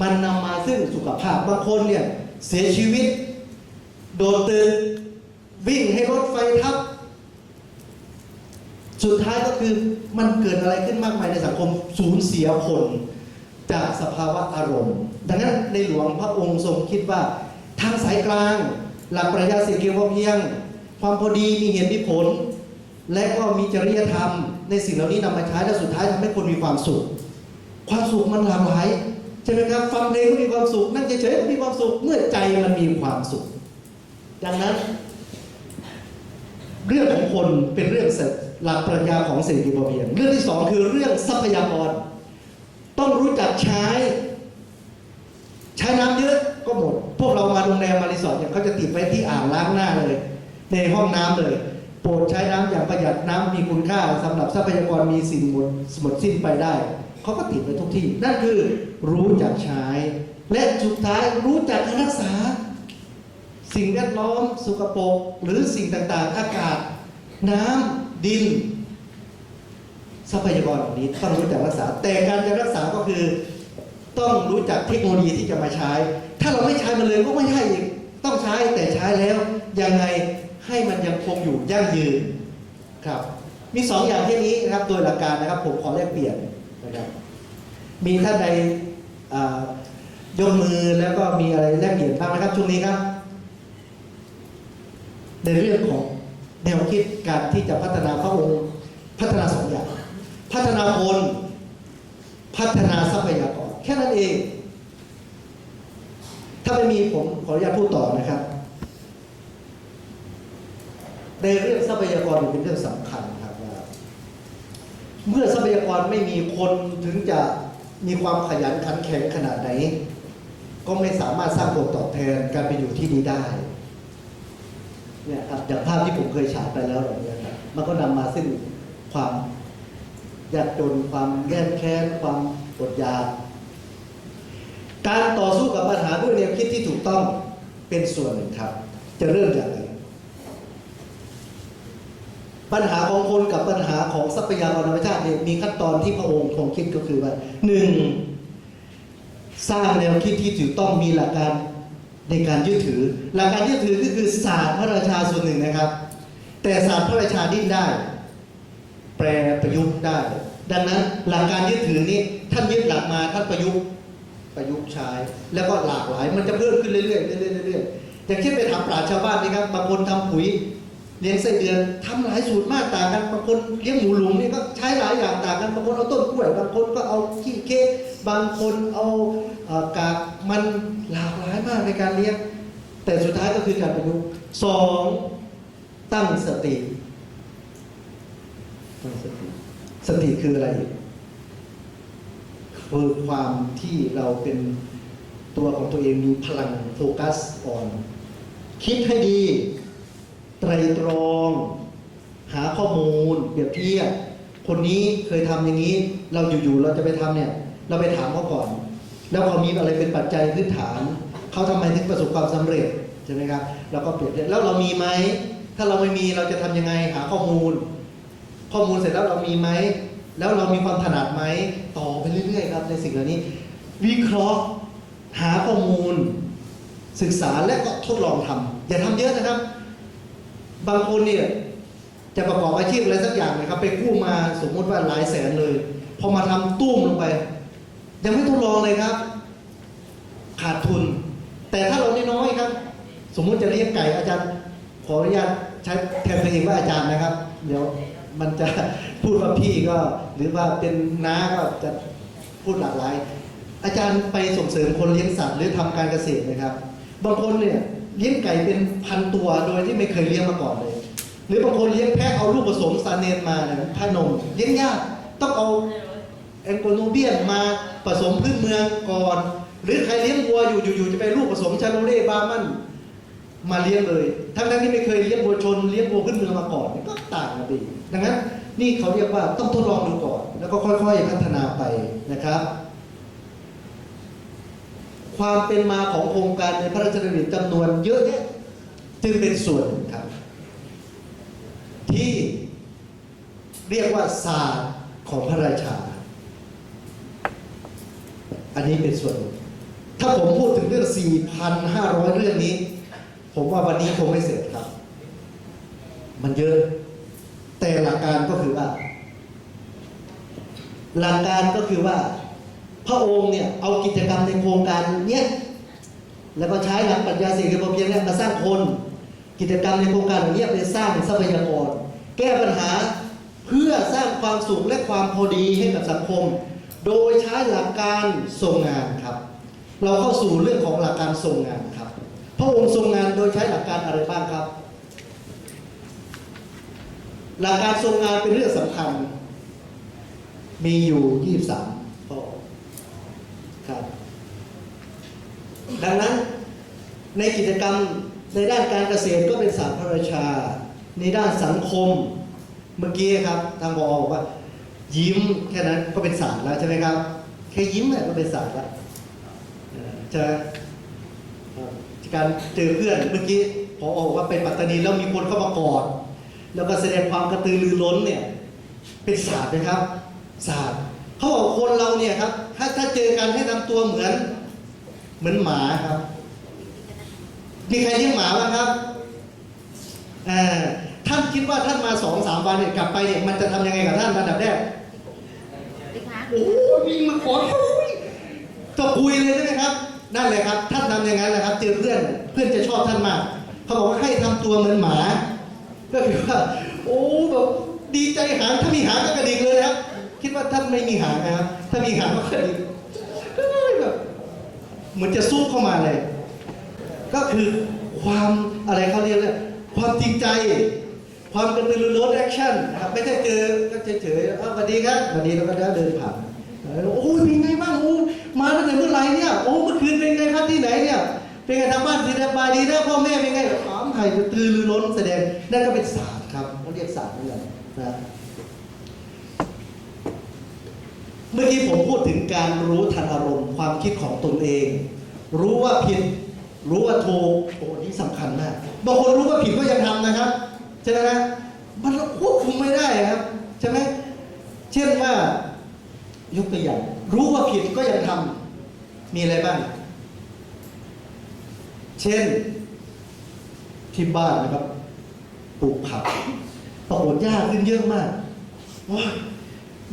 มันนำมาซึ่งสุขภาพบางคนเนี่ยเสียชีวิต โดนตึกวิ่งให้รถไฟทับ สุดท้ายก็คือมันเกิดอะไรขึ้นมากมายในสังคมสูญเสียคนจากสภาวะอารมณ์ ดังนั้นในหลวงพระองค์ทรงคิดว่า ทางสายกลาง หลักปรัชญาเศรษฐกิจพอเพียง ความพอดีมีเหตุมีผล และก็มีจริยธรรม ในสิ่งเหล่านี้นำมาใช้และสุดท้ายทำให้คนมีความสุข ความสุขมันหลากหลาย ใช่ไหมครับฟังเพลงก็มีความสุข นั่งเฉยๆก็มีความสุขเมื่อใจมันมีความสุข ดังนั้น เรื่องของคนเป็นเรื่องหลักปรัชญาของเศรษฐกิจพอเพียงเรื่องที่สองคือเรื่องทรัพยากร ต้องรู้จักใช้ ใช้น้ำเยอะก็หมด พวกเรามาโรงแรมมารีสอร์ทเนี่ยเขาจะติดไว้ที่อ่างล้างหน้าเลย ในห้องน้ำเลย ปรดใช้น้ำอย่างประหยัดน้ำมีคุณค่าสำหรับทรัพยากรมีสิ่งหมดหมดสิ้นไปได้ เขาก็ติดไว้ทุกที่ นั่นคือรู้จักใช้ และสุดท้ายรู้จักรักษา สิ่งแวดล้อมสุขปรกหรือสิ่งต่างๆ อากาศ น้ำดิน ทรัพยากรเหล่านี้ต้องรู้จักรักษา แต่การจะรักษาก็คือ ต้องรู้จักเทคโนโลยีที่จะมาใช้ ถ้าเราไม่ใช้มันเลยก็ไม่ใช่อีกต้องใช้แต่ใช้แล้วยังไง ให้มันยังคงอยู่ยั่งยืนครับ มีสองอย่างที่นี้นะครับโดยหลักการนะครับ ผมขอแลกเปลี่ยนนะครับมีท่านใดยกมือแล้วก็มีอะไรแลกเปลี่ยนบ้างนะครับช่วงนี้ครับ ในเรื่องของแนวคิดการที่จะพัฒนาพระองค์พัฒนาสองอย่าง พัฒนาคนพัฒนาทรัพยากรแค่นั้นเอง ถ้าไม่มีผมขออนุญาตพูดต่อนะครับ ในเรื่องทรัพยากรเป็นเรื่องสำคัญครับว่า เมื่อทรัพยากรไม่มีคนถึงจะมีความขยันขันแข็งขนาดไหน ก็ไม่สามารถสร้างผลตอบแทนการไปอยู่ที่นี่ได้เนี่ยครับอย่างภาพที่ผมเคยฉายไปแล้วแบบนี้ครับมันก็นำมาซึ่งความยากจนความแย่แค้นความอดอยากการต่อสู้กับปัญหาด้วยแนวคิดที่ถูกต้องเป็นส่วนหนึ่งครับ จะเริ่มจากอะไร ปัญหาของคนกับปัญหาของทรัพยากรธรรมชาติเนี่ยมีขั้นตอนที่พระองค์ทรงคิดก็คือว่าหนึ่งสร้างแนวคิดที่ถูกต้องมีหลักการในการยึดถือ หลักการยึดถือก็คือศาสตร์พระราชาส่วนหนึ่งนะครับ แต่ศาสตร์พระราชาดิ้นได้ แปลประยุกต์ได้ ดังนั้นหลักการยึดถือนี้ท่านยึดหลักมาท่านประยุกต์ประยุกต์ใช้ แล้วก็หลากหลายมันจะเพิ่มขึ้นเรื่อยๆเรื่อยๆเรื่อยๆอย่างเช่นไปถามปราชญ์ชาวบ้านนี่ครับบางคนทำปุ๋ย เลี้ยงไส้เดือนทำหลายสูตรมากต่างกันบางคนเลี้ยงหมูหลุมนี่ก็ใช้หลายอย่างต่างกันบางคนเอาต้นกล้วยบางคนก็เอาขี้เค้บางคนเอากากมันหลากหลายมากในการเลี้ยง แต่สุดท้ายก็คือการประยุกต์สองตั้งสติตั้งสติสติคืออะไรคือความที่เราเป็นตัวของตัวเองมีพลังโฟกัสอ่อนคิดให้ดี ไตรตรอง หาข้อมูลเปรียบเทียบคนนี้เคยทำอย่างนี้ เราอยู่ๆเราจะไปทำเนี่ย เราไปถามเขาก่อน แล้วเขามีอะไรเป็นปัจจัยพื้นฐานเขาทำไมถึงประสบความสำเร็จใช่ไหมครับเราก็เปรียบเทียบแล้วเรามีไหมถ้าเราไม่มีเราจะทำยังไงหาข้อมูล ข้อมูลเสร็จแล้วเรามีไหมแล้วเรามีความถนัดไหมต่อไปเรื่อยๆครับในสิ่งเหล่านี้ วิเคราะห์หาข้อมูล ศึกษาและก็ทดลองทำอย่าทำเยอะนะครับ บางคนเนี่ยจะประกอบอาชีพอะไรสักอย่างนะครับ ไปกู้มาสมมติว่าหลายแสนเลย พอมาทำตุ้มลงไป ยังไม่ทดลองเลยครับ ขาดทุน แต่ถ้าเราน้อยครับ สมมุติจะเลี้ยงไก่อาจารย์ขออนุญาตใช้แทนตัวเองว่าอาจารย์นะครับ เดี๋ยวมันจะพูดว่าพี่ก็หรือว่าเป็นน้าก็จะพูดหลากหลาย อาจารย์ไปส่งเสริมคนเลี้ยงสัตว์หรือทำการเกษตรนะครับ บางคนเนี่ย เลี้ยงไก่เป็นพันตัวโดยที่ไม่เคยเลี้ยงมาก่อนเลย หรือบางคนเลี้ยงแพะเอาลูกผสมซาเนนมาเนี่ยพานมเลี้ยงยากต้องเอาแองโกโนเบียนมาผสมพื้นเมืองก่อน หรือใครเลี้ยงวัวอยู่อยู่ๆจะไปลูกผสมชาโลเล่บาร์มันมาเลี้ยงเลย ทั้งๆที่ไม่เคยเลี้ยงวัวชนเลี้ยงวัวพื้นเมืองมาก่อนก็ต่างกันดีดังนั้นนี่เขาเรียกว่าต้องทดลองดูก่อน แล้วก็ค่อยๆพัฒนาไปนะครับ ความเป็นมาของโครงการในพระราชดำริจำนวนเยอะแยะจึงเป็นส่วนครับ ที่เรียกว่าศาสตร์ของพระราชา อันนี้เป็นส่วน ถ้าผมพูดถึงเรื่อง 4,500 เรื่องนี้ ผมว่าวันนี้คงไม่เสร็จครับ มันเยอะ แต่หลักการก็คือว่า หลักการก็คือว่า พระองค์เนี่ยเอากิจกรรมในโครงการเนี้ยแล้วก็ใช้หลักปรัชญาเศรษฐกิจพอเพียงเนี่ยมาสร้างคน กิจกรรมในโครงการเหล่านี้ไปสร้างทรัพยากร แก้ปัญหาเพื่อสร้างความสุขและความพอดีให้กับสังคม โดยใช้หลักการทรงงานครับ เราเข้าสู่เรื่องของหลักการทรงงานครับ พระองค์ทรงงานโดยใช้หลักการอะไรบ้างครับ หลักการทรงงานเป็นเรื่องสำคัญ มีอยู่ 23 ครับ ดังนั้นในกิจกรรมในด้านการเกษตรก็เป็นศาสตร์พระราชา ในด้านสังคมเมื่อกี้ครับทางบอบอกว่า ยิ้มแค่นั้นก็เป็นศาสตร์แล้วใช่ไหมครับแค่ยิ้มเนี่ยก็เป็นศาสตร์แล้วเออใช่ไหมการเจอเพื่อนเมื่อกี้พอบอกว่าไปปัตตานีแล้วมีคนเข้ามากอดแล้วก็แสดงความกระตือรือร้นเนี่ยเป็นศาสตร์นะครับศาสตร์เขาบอกคนเราเนี่ยครับ ถ้าถ้าเจอกันให้ทำตัวเหมือน เหมือนหมาครับมีใครเลี้ยงหมาบ้างครับเอ่อท่านคิดว่าท่านมาสองสามวันเนี่ยกลับไปเนี่ยมันจะทำยังไงกับท่านระดับแรกสิคะโอ้โหวิ่งมาขอคุยก็คุยเลยใช่ไหมครับนั่นเลยครับ ท่านทำอย่างนั้นนะครับ เจอเพื่อนเพื่อนจะชอบท่านมากเขาบอกว่าให้ทำตัวเหมือนหมา ก็คือว่าโอ้แบบดีใจหางถ้ามีหางก็กระดิกเลยนะครับ คิดว่าท่านไม่มีหางนะครับ ถ้ามีหางก็กระแบบเหมือนจะซุกเข้ามาเลย ก็คือความอะไรเขาเรียกเนี่ยความจริงใจ ความกระตือรือร้นแอคชั่นนะครับไม่ใช่เจอก็เฉยๆอ้าวสวัสดีครับวัสดีแล้วก็เดินผ่านโอ้ยเป็นไงบ้างโอ้มาตั้งแต่เมื่อไหร่เนี่ยโอ้เมื่อคืนเป็นไงพักที่ไหนเนี่ยเป็นไงทางบ้านสบายดีนะพ่อแม่เป็นไงถามไทยกระตือรือร้นแสดงนั่นก็เป็นศาสตร์ครับเขาเรียกศาสตร์นั่นแหละนะ เมื่อกี้ผมพูดถึงการรู้ทันอารมณ์ความคิดของตนเอง รู้ว่าผิด รู้ว่าถูกโอ้นี่สำคัญมากบางคนรู้ว่าผิดก็ยังทำนะครับใช่ไหมนะมันควบคุมไม่ได้ครับใช่ไหมเช่นว่ายกตัวอย่าง รู้ว่าผิดก็ยังทำมีอะไรบ้าง เช่นที่บ้านนะครับปลูกผักปรากฏหญ้าขึ้นเยอะมากว้า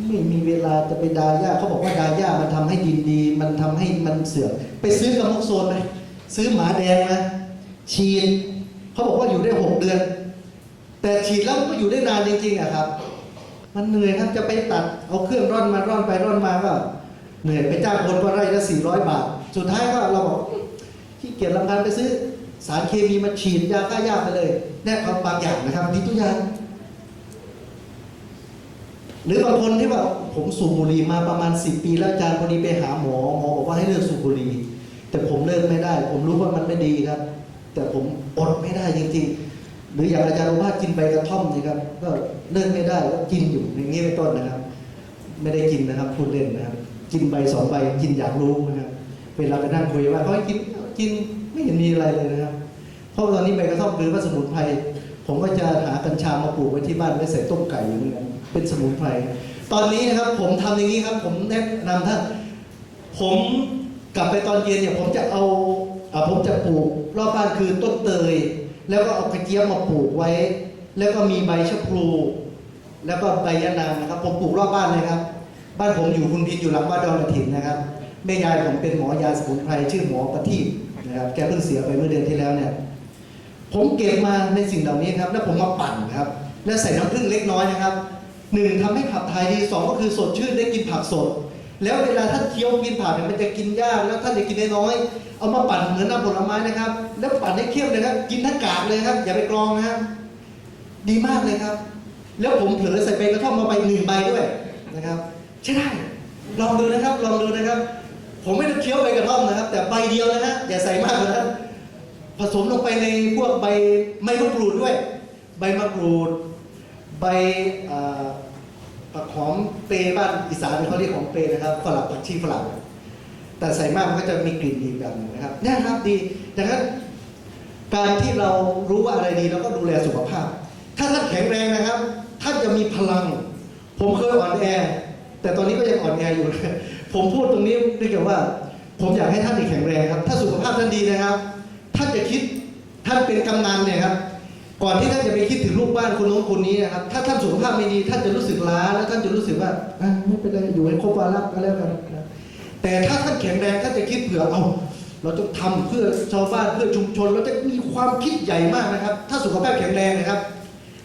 ไม่มีเวลาจะไปดาหญ้าเขาบอกว่าดาหญ้ามันทำให้ดินดี มันทำให้มันเสื่อมไปซื้อกระมกโซนไหมซื้อหมาแดงนะฉีดเขาบอกว่าอยู่ได้หกเดือน แต่ฉีดแล้วก็อยู่ได้นานจริงๆอะครับ มันเหนื่อยครับจะไปตัดเอาเครื่องร่อนมาร่อนไปร่อนมาก็ เหนื่อยไปจ้างคนก็ไร่ละสี่ร้อยบาท สุดท้ายก็เราบอกที่เกียจลำพันไปซื้อสารเคมีมาฉีดยาฆ่าหญ้าไปเลยแน่ความบางอย่างนะครับนี่ตัวอย่าง หรือบางคนที่ว่าผมสูบบุหรี่มาประมาณ 10 ปี แล้วอาจารย์พอดีไปหาหมอหมอบอกว่าให้เลิกสูบบุหรี่แต่ผมเลิกไม่ได้ ผมรู้ว่ามันไม่ดีครับ แต่ผมอดไม่ได้จริงๆหรืออย่างอาจารย์โอภาสกินใบกระท่อมนะครับก็เลิกไม่ได้ก็กินอยู่อย่างนี้เป็นต้นนะครับ ไม่ได้กินนะครับพูดเล่นนะครับ กินใบสองใบกินอยากรู้นะครับเวลาไปนั่งคุยว่าเขาให้กินกินไม่เห็นมีอะไรเลยนะครับเพราะตอนนี้ใบกระท่อมคือว่าสมุนไพรผมก็จะหากัญชามาปลูกไว้ที่บ้านไว้ใส่ต้มไก่อยู่เหมือนกัน เป็นสมุนไพรตอนนี้นะครับผมทำอย่างนี้ครับ ผมแนะนำท่านผมกลับไปตอนเย็นเนี่ยผมจะเอาอ่าผมจะปลูกรอบบ้านคือต้นเตย แล้วก็เอากระเจี๊ยบมาปลูกไว้ แล้วก็มีใบชะพลู แล้วก็ใบยะนางนะครับ ผมปลูกรอบบ้านเลยครับ บ้านผมอยู่คุณพินอยู่หลังบ้านดอนกระถิ่นนะครับแม่ยายผมเป็นหมอยาสมุนไพรชื่อหมอประทีปนะครับแกเพิ่งเสียไปเมื่อเดือนที่แล้วเนี่ยผมเก็บมาในสิ่งเหล่านี้ครับ แล้วผมมาปั่นครับ แล้วใส่น้ำผึ้งเล็กน้อยนะครับ หนึ่งทำให้ขับถ่ายดีสองก็คือสดชื่นได้กินผักสด แล้วเวลาท่านเคี้ยวกินผักเนี่ยมันจะกินยากแล้วท่านจะกินน้อยเอามาปั่นเหมือนน้ำผลไม้นะครับ แล้วปั่นให้เคี้ยวเลยครับกินทั้งกากเลยครับ อย่าไปกรองนะครับดีมากเลยครับ แล้วผมเผลอใส่ใบกระท่อมมาใบหนึ่งใบด้วยนะครับ ใช่ได้ลองดูนะครับลองดูนะครับ ผมไม่ได้เคี้ยวใบกระท่อมนะครับ แต่ใบเดียวนะฮะอย่าใส่มากนะครับผสมลงไปในพวกใบใบมะกรูดด้วย ใบมะกรูด ใบผักหอมเปรย์บ้านอีสานเขาเรียกของเปรย์นะครับฝรั่งผักชีฝรั่งแต่ใส่มากมันก็จะมีกลิ่นอีแบบนึงนะครับนี่ครับดีดังนั้นการที่เรารู้ว่าอะไรดีเราก็ดูแลสุขภาพ ถ้าท่านแข็งแรงนะครับ ท่านจะมีพลัง ผมเคยอ่อนแอ แต่ตอนนี้ก็ยังอ่อนแออยู่ ผมพูดตรงนี้ด้วยกันว่า ผมอยากให้ท่านแข็งแรงครับ ถ้าสุขภาพท่านดีนะครับ ท่านจะคิดท่านเป็นกำนันเนี่ยครับ ก่อนที่ท่านจะไปคิดถึงลูกบ้านคนน้นคนนี้นะครับ ถ้าท่านสุขภาพไม่ดี ท่านจะรู้สึกล้าแล้วท่านจะรู้สึกว่าไม่เป็นไรอยู่ให้ครบวาระก็แล้วกันนะแต่ถ้าท่านแข็งแรงท่านจะคิดเผื่อเอาเราจะทำเพื่อชาวบ้านเพื่อชุมชนเราจะมีความคิดใหญ่มากนะครับ ถ้าสุขภาพแข็งแรงนะครับ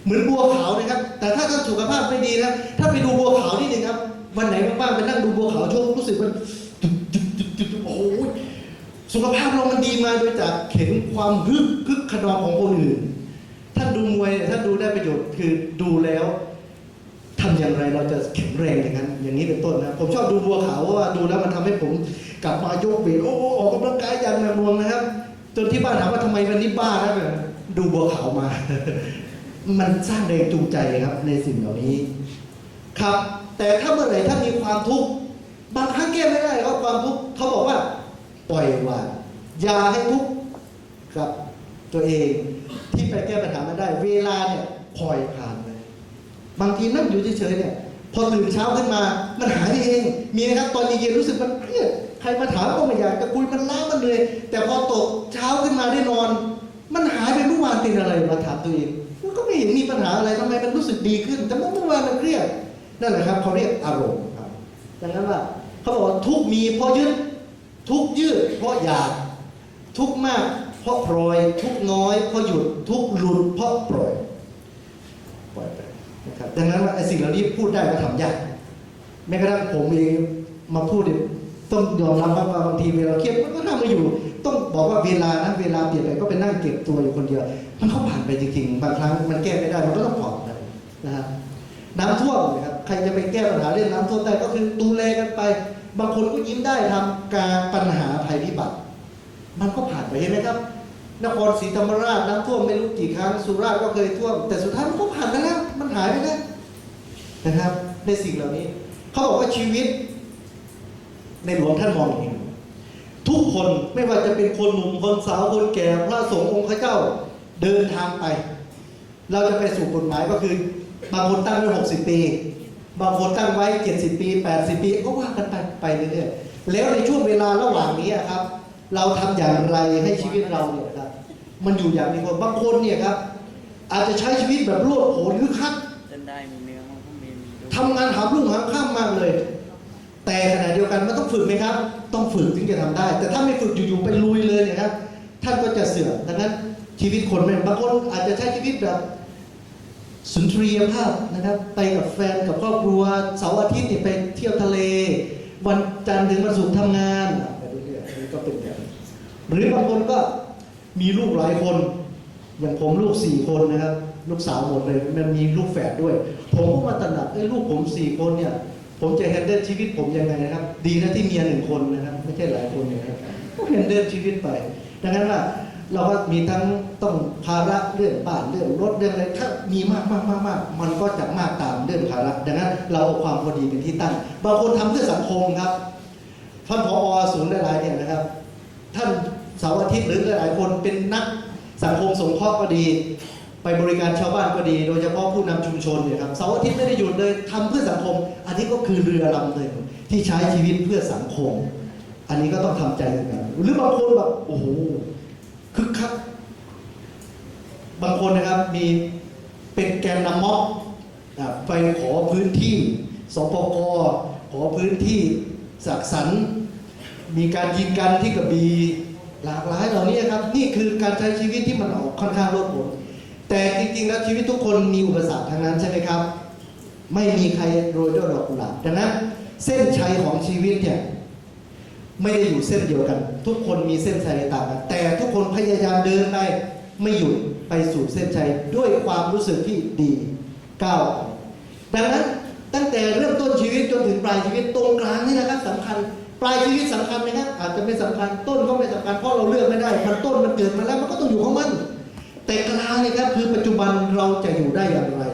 เหมือนบัวขาวนะครับ แต่ถ้าท่านสุขภาพไม่ดีนะถ้าไปดูบัวขาวนิดนึงครับ วันไหนบ้างๆไปนั่งดูบัวขาวช่วงรู้สึกมันโอ้โหสุขภาพเรามันดีมาโดยจากเห็นความฮึกคึกขนองของคนอื่น ท่านดูมวยเนี่ยท่านดูได้ประโยชน์คือดูแล้วทำอย่างไรเราจะแข็งแรงอย่างนั้น อย่างนี้เป็นต้นนะผมชอบดูบัวขาวว่าดูแล้วมันทำให้ผมกลับมายกเวทโอ้โหออกกำลังกายอย่างหนักหน่วงนะครับ จนที่บ้านถามว่าทำไมวันนี้บ้านะแบบดูบัวขาวมา มันสร้างแรงจูงใจครับ ในสิ่งเหล่านี้ ครับ แต่ถ้าเมื่อไหร่ท่านมีความทุกข์บางครั้งแก้ไม่ได้ครับความทุกข์เขาบอกว่า ปล่อยวางอย่าให้ทุกข์กับตัวเอง ที่ไปแก้ปัญหาไม่ได้ เวลาเนี่ยปล่อยผ่านไปบางทีนั่งอยู่เฉยๆเนี่ย พอตื่นเช้าขึ้นมามันหายไปเอง มีนะครับตอนเย็นๆรู้สึกมันเครียดใครมาถามก็ไม่อยากจะคุยมันล้ามันเลย แต่พอตกเช้าขึ้นมาได้นอน มันหายไปเมื่อวานเป็นอะไรมาถามตัวเองมันก็ไม่เห็นมีปัญหาอะไรทำไมมันรู้สึกดีขึ้น แต่เมื่อวานมันเครียดนั่นแหละครับเขาเรียกอารมณ์ครับดังนั้นว่าเขาบอกว่าทุกมีเพราะยึดทุกยืดเพราะอยากทุกมาก ราะปล่อยทุกน้อยเพราะหยุดทุกหลุดเพราะปล่อยปล่อยไปนะครับดังนั้นไอ้สิ่งเหล่านี้พูดได้ก็ทำยากแม้กระทั่งผมเองมาพูดต้องยอมรับว่าบางทีเวลาเครียดมันก็ทำไม่อยู่ ต้องบอกว่าเวลานะเวลาเปลี่ยนไปก็ไปนั่งเก็บตัวอยู่คนเดียว มันก็ผ่านไปจริงๆ บางครั้งมันแก้ไม่ได้มันก็ต้องผ่อนไปนะครับน้ำท่วมนะครับใครจะไปแก้ปัญหาเรื่องน้ำท่วมได้ก็คือดูแลกันไป บางคนก็ยิ้มได้ทำการปัญหาภัยพิบัติ มันก็ผ่านไปเห็นไหมครับ นครศรีธรรมราชน้ำท่วมไม่รู้กี่ครั้ง สุราษฎร์ก็เคยท่วม แต่สุดท้ายมันก็ผ่านไปแล้ว มันหายไปแล้วนะครับ ในสิ่งเหล่านี้ เขาบอกว่าชีวิต ในหลวงท่านมองอย่างนี้ทุกคนไม่ว่าจะเป็นคนหนุ่มคนสาวคนแก่พระสงฆ์องค์ข้าเจ้าเดินทางไป เราจะไปสู่กฎหมายก็คือบางคนตั้งไว้60ปี บางคนตั้งไว้70ปี80ปีก็ว่ากันไปไปเรื่อยๆแล้วในช่วงเวลาระหว่างนี้ครับ เราทำอย่างไรให้ชีวิตเราเนี่ย มันอยู่อย่างมีคนบางคนเนี่ยครับ อาจจะใช้ชีวิตแบบโลดโผนคือคักเล่นได้มีเนื้อมันก็มีมีด้วยทำงานหามรุ่งหามข้ามมากเลย แต่ขณะเดียวกันมันต้องฝึกไหมครับ ต้องฝึกถึงจะทำได้ แต่ถ้าไม่ฝึกอยู่ๆไปลุยเลยเนี่ยครับ ท่านก็จะเสื่อมดังนั้นชีวิตคนไม่บางคนอาจจะใช้ชีวิตแบบสุนทรียภาพนะครับ ไปกับแฟนกับครอบครัวเสาร์อาทิตย์เนี่ยไปเที่ยวทะเล วันจันทร์ถึงวันศุกร์ทำงานไปเรื่อยๆอันนี้ก็เป็นแบบนี้หรือบางคนก็ มีลูกหลายคน อย่างผมลูกสี่คนนะครับ ลูกสาวหมดเลยมันมีลูกแฝดด้วย ผมก็มาตระหนักไอ้ลูกผมสี่คนเนี่ย ผมจะแฮนเดิลชีวิตผมยังไงนะครับ ดีนะที่เมียหนึ่งคนนะครับ ไม่ใช่หลายคนนะครับก็แฮนเดิลชีวิตไปดังนั้นว่าเราก็มีทั้งต้องภาระเรื่องบ้านเรื่องรถเรื่องอะไรถ้ามีมากมากมากมากมันก็จะมากตามเรื่องภาระดังนั้นเราเอาความพอดีเป็นที่ตั้งบางคนทำเพื่อสังคมครับท่านผอศูนย์หลายๆเนี่ยนะครับ ท่าน เสาร์อาทิตย์หรือหลายคนเป็นนักสังคมสงเคราะห์ก็ดี ไปบริการชาวบ้านก็ดี โดยเฉพาะผู้นำชุมชนเนี่ยครับเสาร์อาทิตย์ไม่ได้หยุดเลยทำเพื่อสังคม อันนี้ก็คือเรือลำหนึ่งที่ใช้ชีวิตเพื่อสังคม อันนี้ก็ต้องทำใจกันหรือบางคนแบบโอ้โหคึกคักบางคนนะครับมีเป็นแกนนำม็อบไปขอพื้นที่สปกขอพื้นที่สักสรรมีการยิงกันที่กระบี่ หลากหลายเหล่านี้ครับ นี่คือการใช้ชีวิตที่มันออกค่อนข้างโลดโผนแต่จริงๆแล้วชีวิตทุกคนมีอุปสรรคทั้งนั้นใช่ไหมครับ ไม่มีใครโรยด้วยดอกกุหลาบดังนั้นเส้นชัยของชีวิตเนี่ยไม่ได้อยู่เส้นเดียวกัน ทุกคนมีเส้นชัยต่างกัน แต่ทุกคนพยายามเดินไปไม่หยุดไปสู่เส้นชัยด้วยความรู้สึกที่ดีก้าวดังนั้นตั้งแต่เริ่มต้นชีวิตจนถึงปลายชีวิตตรงกลางนี่นะครับสำคัญ ปลายชีวิตสำคัญไหมครับอาจจะไม่สำคัญต้นก็ไม่สำคัญเพราะเราเลือกไม่ได้มันต้นมันเกิดมาแล้วมันก็ต้องอยู่ของมัน แต่กลางเนี่ยครับคือปัจจุบันเราจะอยู่ได้อย่างไร